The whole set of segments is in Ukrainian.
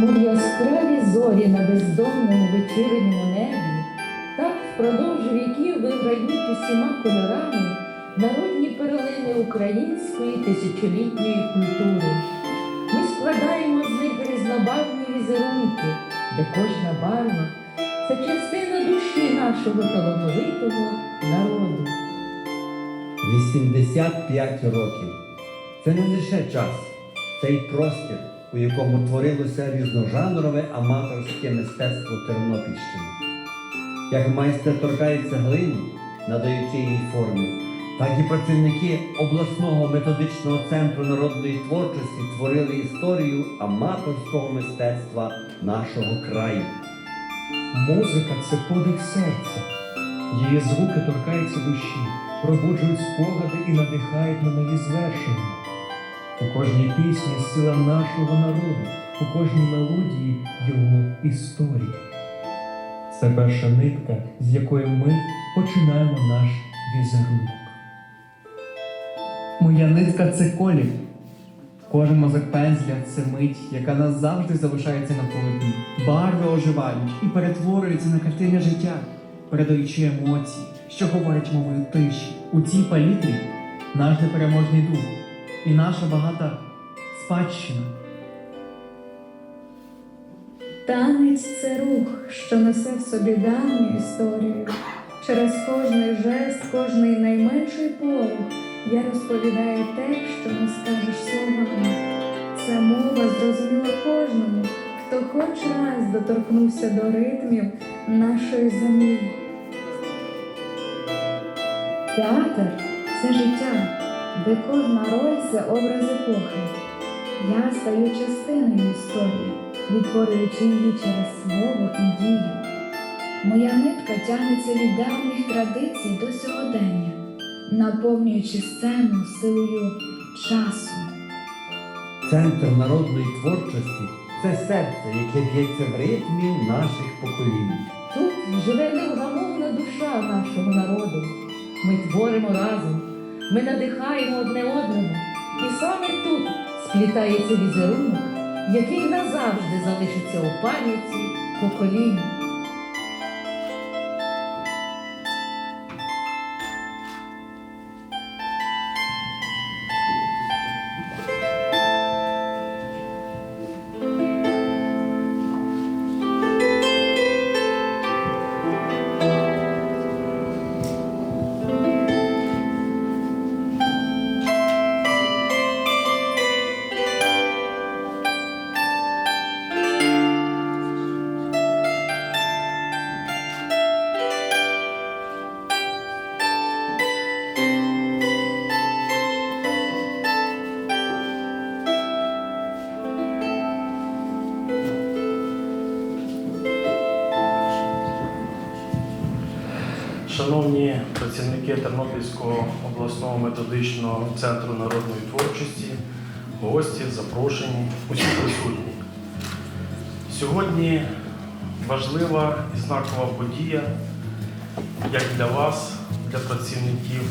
Мов яскраві зорі на бездомному вечірньому небі, так впродовж віків виграють усіма кольорами народні перлини української тисячолітньої культури. Ми складаємо з них різнобарвні візерунки, де кожна барва це частина душі нашого талановитого народу. 85 років. Це не лише час, це й простір, у якому творилося різножанрове аматорське мистецтво Тернопільщини. Як майстер торкається глини, надаючи їй форми, так і працівники обласного методичного центру народної творчості творили історію аматорського мистецтва нашого краю. Музика це подих серця. Її звуки торкаються душі, пробуджують спогади і надихають на нові звершення. У кожній пісні сила нашого народу, у кожній мелодії його історія. Це перша нитка, з якої ми починаємо наш візерунок. Моя нитка це колір. Кожен мазок пензля це мить, яка назавжди залишається на полотні. Барви оживають і перетворюються на картини життя, передаючи емоції, що говорять мовою тиші. У цій палітрі наш непереможний дух і наша багата спадщина. Танець це рух, що несе в собі давню історію. Через кожний жест, кожний найменший порух я розповідаю те, що не скажеш словами. Це мова зрозуміла кожному, хто хоч раз доторкнувся до ритмів нашої землі. Театр це життя, де кожна роль це образ епохи. Я стаю частиною історії, відтворюючи її через слово і дію. Моя нитка тягнеться від давніх традицій до сьогодення, наповнюючи сцену силою часу. Центр народної творчості це серце, яке б'ється в ритмі наших поколінь. Тут живе невгамовна душа нашого народу. Ми творимо разом, ми надихаємо одне одного, і саме тут сплітається візерунок, який назавжди залишиться у пам'яті поколінь. Працівники Тернопільського обласного методичного центру народної творчості, гості, запрошені, усі присутні. Сьогодні важлива і знакова подія як для вас, для працівників,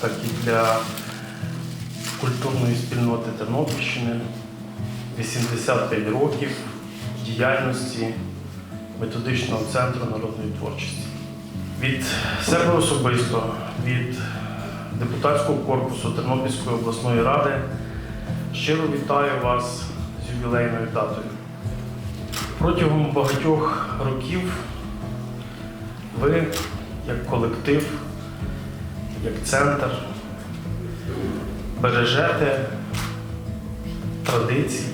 так і для культурної спільноти Тернопільщини. 85 років діяльності методичного центру народної творчості. Від себе особисто, від депутатського корпусу Тернопільської обласної ради щиро вітаю вас з ювілейною датою. Протягом багатьох років ви, як колектив, як центр, бережете традиції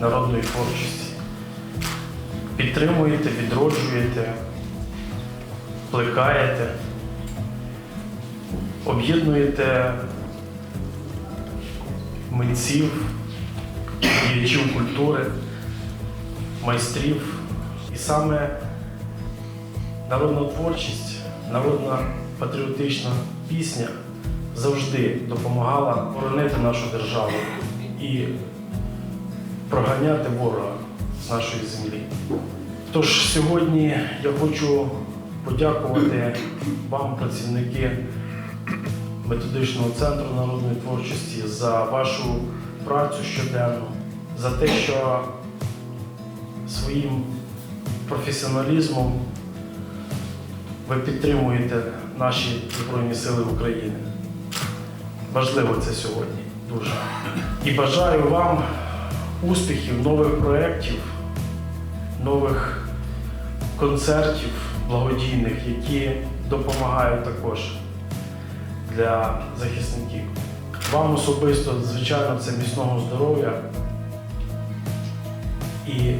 народної творчості, підтримуєте, відроджуєте плекаєте, об'єднуєте митців, діячів культури, майстрів. І саме народна творчість, народна патріотична пісня завжди допомагала боронити нашу державу і проганяти ворога з нашої землі. Тож сьогодні я хочу подякувати вам, працівники методичного центру народної творчості, за вашу працю щоденну, за те, що своїм професіоналізмом ви підтримуєте наші Збройні Сили України. Важливо це сьогодні дуже. І бажаю вам успіхів, нових проєктів, нових концертів благодійних, які допомагають також для захисників. Вам особисто, звичайно, це міцного здоров'я і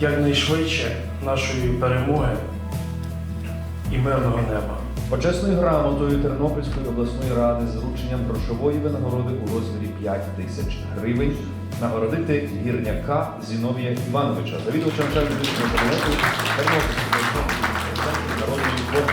якнайшвидше нашої перемоги і мирного неба. Почесною грамотою Тернопільської обласної ради з врученням грошової винагороди у розмірі 5 тисяч гривень нагородити гірняка Зіновія Івановича, завідувача медичного кабінету Тернопільського Прийміть,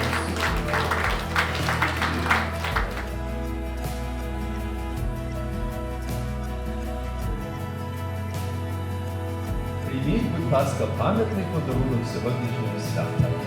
будь ласка, пам'ятний подарунок сьогоднішнього свята.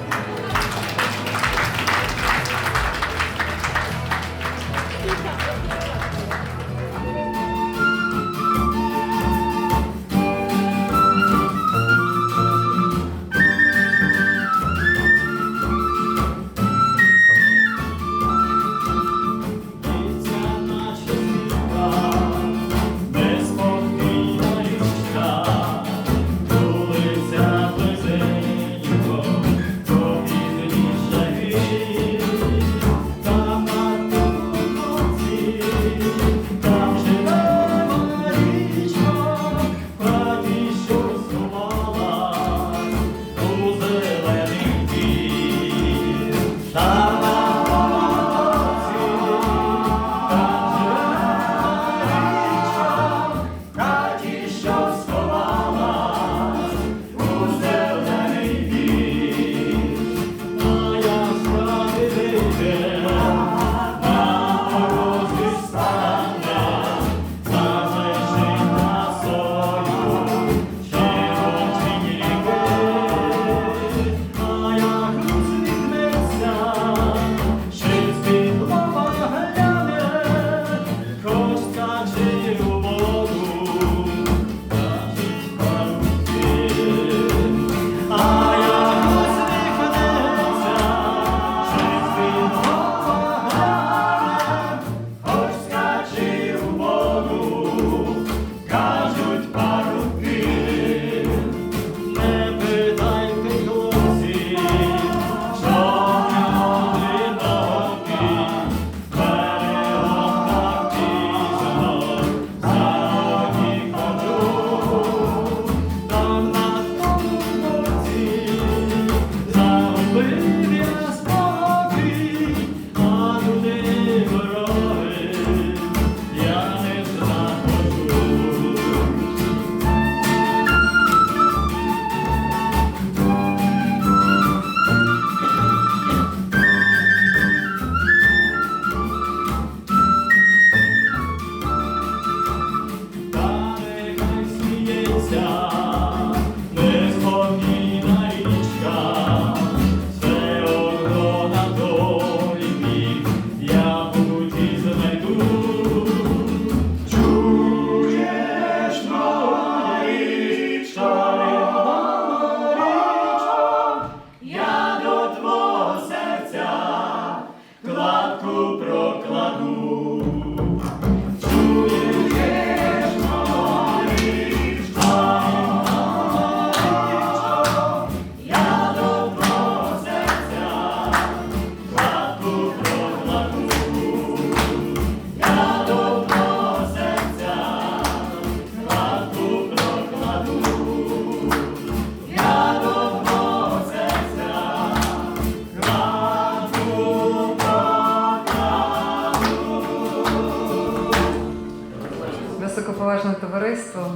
Товариство,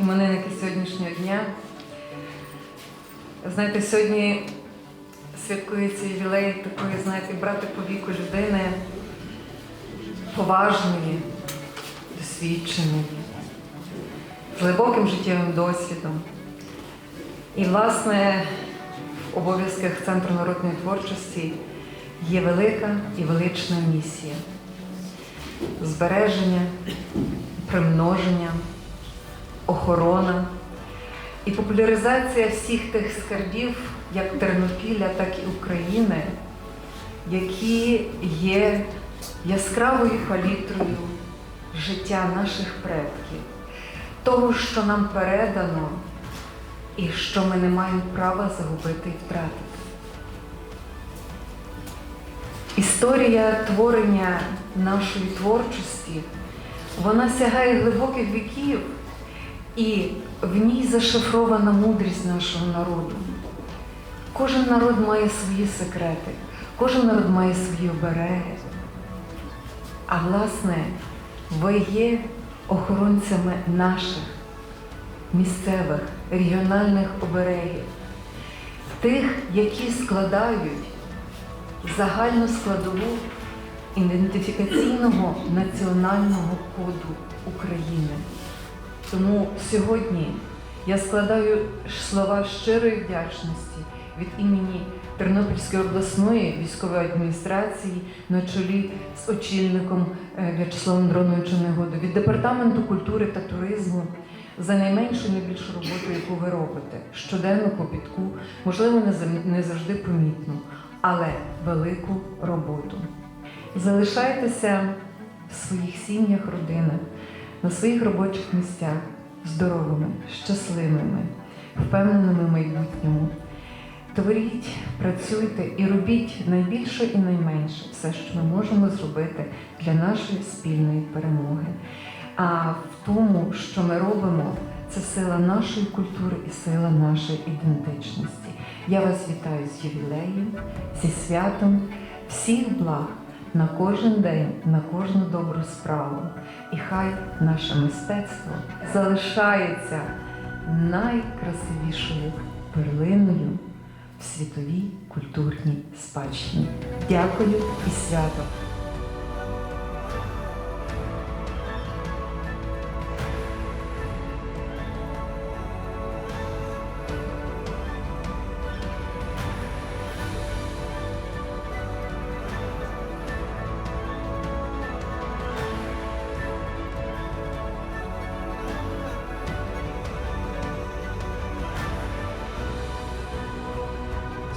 іменинники сьогоднішнього дня. Знаєте, сьогодні святкується ювілей такої, знаєте, брати по віку людини поважної, досвідченої, з глибоким життєвим досвідом. І, власне, в обов'язках Центру народної творчості є велика і велична місія збереження, примноження, охорона І популяризація всіх тих скарбів, як Тернопілля, так і України, які є яскравою палітрою життя наших предків, того, що нам передано, і що ми не маємо права загубити і втратити. Історія творення нашої творчості, вона сягає глибоких віків, і в ній зашифрована мудрість нашого народу. Кожен народ має свої секрети, кожен народ має свої обереги. А власне, ви є охоронцями наших місцевих регіональних оберегів, тих, які складають загальну складову ідентифікаційного національного коду України. Тому сьогодні я складаю слова щирої вдячності від імені Тернопільської обласної військової адміністрації на чолі з очільником е, В'ячеславом Дроновичем Негоду, від департаменту культури та туризму за найменшу найбільшу роботу, яку ви робите щоденно по підку, можливо, не завжди помітну, але велику роботу. Залишайтеся в своїх сім'ях, родинах, на своїх робочих місцях здоровими, щасливими, впевненими в майбутньому. Творіть, працюйте і робіть найбільше і найменше все, що ми можемо зробити для нашої спільної перемоги. А в тому, що ми робимо, це сила нашої культури і сила нашої ідентичності. Я вас вітаю з ювілеєм, зі святом, всіх благ на кожен день, на кожну добру справу. І хай наше мистецтво залишається найкрасивішою перлиною в світовій культурній спадщині. Дякую і свято!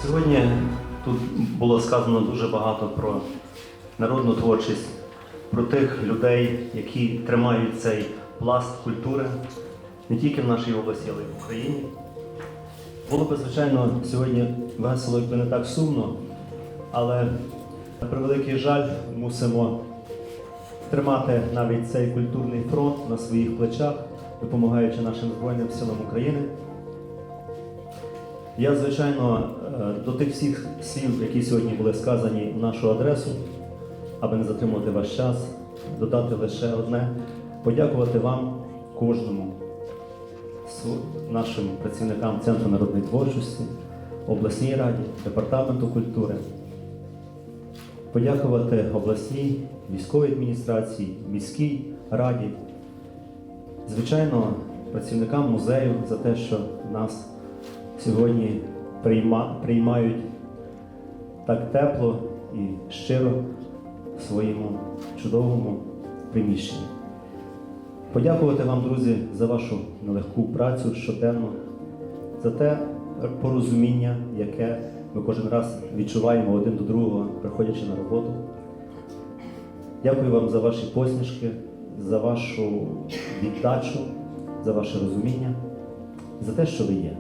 Сьогодні тут було сказано дуже багато про народну творчість, про тих людей, які тримають цей пласт культури не тільки в нашій області, але й в Україні. Було б, звичайно, сьогодні весело, якби не так сумно, але на превеликий жаль мусимо тримати навіть цей культурний фронт на своїх плечах, допомагаючи нашим Збройним силам України. Я, звичайно, е, до тих всіх слів, які сьогодні були сказані в нашу адресу, аби не затримувати ваш час, додати лише одне подякувати вам, кожному, нашим працівникам Центру народної творчості, обласній раді, департаменту культури, подякувати обласній військовій адміністрації, міській раді, звичайно, працівникам музею за те, що нас сьогодні прийма, приймають так тепло і щиро в своєму чудовому приміщенні. Подякувати вам, друзі, за вашу нелегку працю щоденно, за те порозуміння, яке ми кожен раз відчуваємо один до другого, приходячи на роботу. Дякую вам за ваші посмішки, за вашу віддачу, за ваше розуміння, за те, що ви є.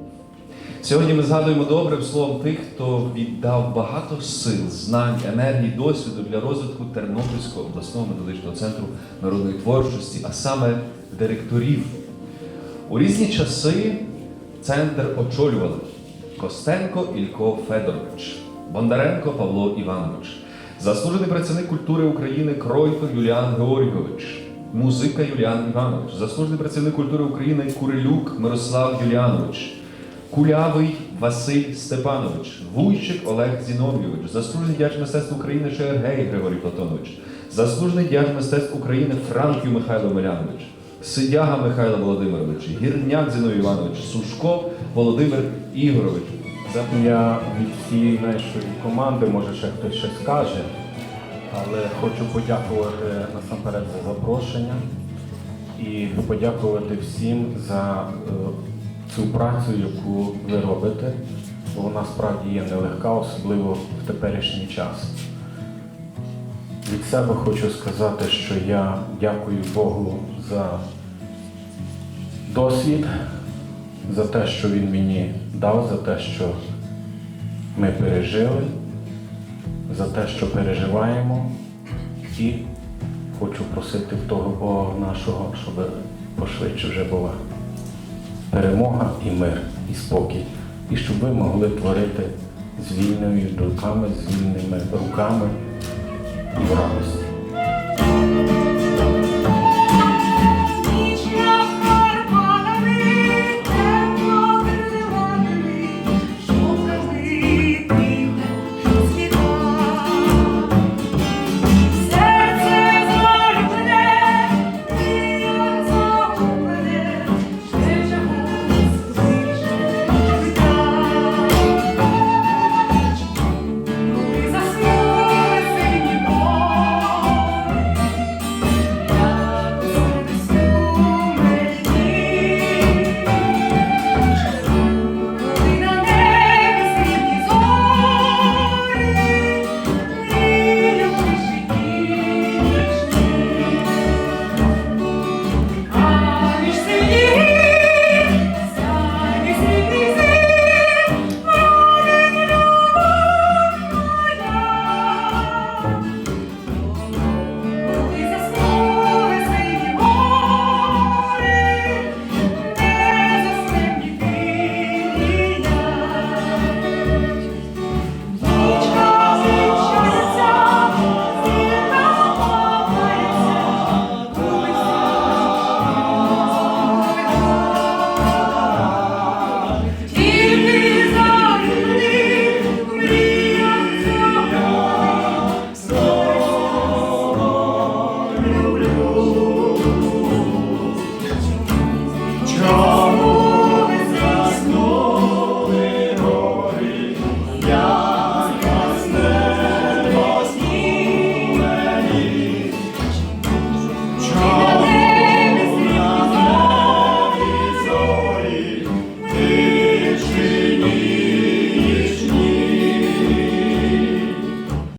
Сьогодні ми згадуємо добрим словом тих, хто віддав багато сил, знань, енергії, досвіду для розвитку Тернопільського обласного методичного центру народної творчості, а саме директорів. У різні часи центр очолювали Костенко Ілько Федорович, Бондаренко Павло Іванович, заслужений працівник культури України Кройко Юліан Георгійович, музика Юліан Іванович, заслужений працівник культури України Курилюк Мирослав Юліанович. Кулявий Василь Степанович, Вуйчик Олег Зіновійович, заслужений діяч мистецтв України Шергей Григорій Платонович, заслужений діяч мистецтв України Франків Михайло Милянович, Сидяга Михайло Володимирович, Гірняк Зіновій Іванович, Сушко Володимир Ігорович. Я від всієї нашої команди, може ще хтось щось скаже, але хочу подякувати насамперед за запрошення і подякувати всім за е, цю працю, яку ви робите, бо вона справді є нелегка, особливо в теперішній час. Від себе хочу сказати, що я дякую Богу за досвід, за те, що Він мені дав, за те, що ми пережили, за те, що переживаємо, і хочу просити в того Бога нашого, щоб пошвидше вже була перемога і мир, і спокій, і щоб ви могли творити з вільними думками, з вільними руками і в радості.